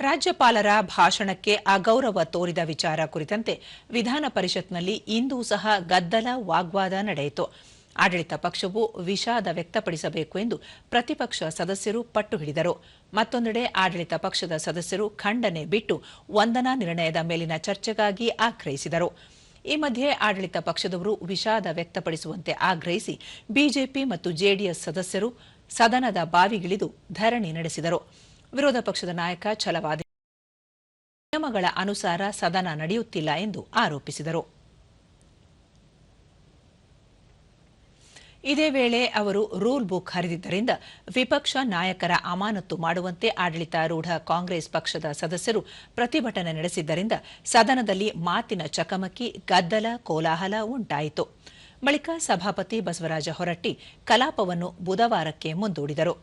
ರಾಜ್ಯಪಾಲರ ಭಾಷಣಕ್ಕೆ ಅಗೌರವ ತೋರಿದ ವಿಚಾರ ಕುರಿತಂತೆ ವಿಧಾನ ಪರಿಷತ್ನಲ್ಲಿ ಇಂದೂ ಸಹ ಗದ್ದಲ ವಾಗ್ವಾದ ನಡೆಯಿತು. ಆಡಳಿತ ಪಕ್ಷವು ವಿಷಾದ ವ್ಯಕ್ತಪಡಿಸಬೇಕು ಎಂದು ಪ್ರತಿಪಕ್ಷ ಸದಸ್ಯರು ಪಟ್ಟು ಹಿಡಿದರು. ಮತ್ತೊಂದೆಡೆ ಆಡಳಿತ ಪಕ್ಷದ ಸದಸ್ಯರು ಖಂಡನೆ ಬಿಟ್ಟು ವಂದನಾ ನಿರ್ಣಯದ ಮೇಲಿನ ಚರ್ಚೆಗಾಗಿ ಆಗ್ರಹಿಸಿದರು. ಈ ಮಧ್ಯೆ ಆಡಳಿತ ಪಕ್ಷದವರು ವಿಷಾದ ವ್ಯಕ್ತಪಡಿಸುವಂತೆ ಆಗ್ರಹಿಸಿ ಬಿಜೆಪಿ ಮತ್ತು ಜೆಡಿಎಸ್ ಸದಸ್ಯರು ಸದನದ ಬಾವಿಗಿಳಿದು ಧರಣಿ ನಡೆಸಿದರು. ವಿರೋಧ ಪಕ್ಷದ ನಾಯಕ ಛಲವಾದಿ ನಿಯಮಗಳ ಅನುಸಾರ ಸದನ ನಡೆಯುತ್ತಿಲ್ಲ ಎಂದು ಆರೋಪಿಸಿದರು. ಇದೇ ವೇಳೆ ಅವರು ರೂಲ್ ಬುಕ್ ಹರಿದಿದ್ದರಿಂದ ವಿಪಕ್ಷ ನಾಯಕರ ಅಮಾನತು ಮಾಡುವಂತೆ ಆಡಳಿತಾರೂಢ ಕಾಂಗ್ರೆಸ್ ಪಕ್ಷದ ಸದಸ್ಯರು ಪ್ರತಿಭಟನೆ ನಡೆಸಿದ್ದರಿಂದ ಸದನದಲ್ಲಿ ಮಾತಿನ ಚಕಮಕಿ, ಗದ್ದಲ, ಕೋಲಾಹಲ ಉಂಟಾಯಿತು. ಬಳಿಕ ಸಭಾಪತಿ ಬಸವರಾಜ ಹೊರಟ್ಟಿ ಕಲಾಪವನ್ನು ಬುಧವಾರಕ್ಕೆ ಮುಂದೂಡಿದರು.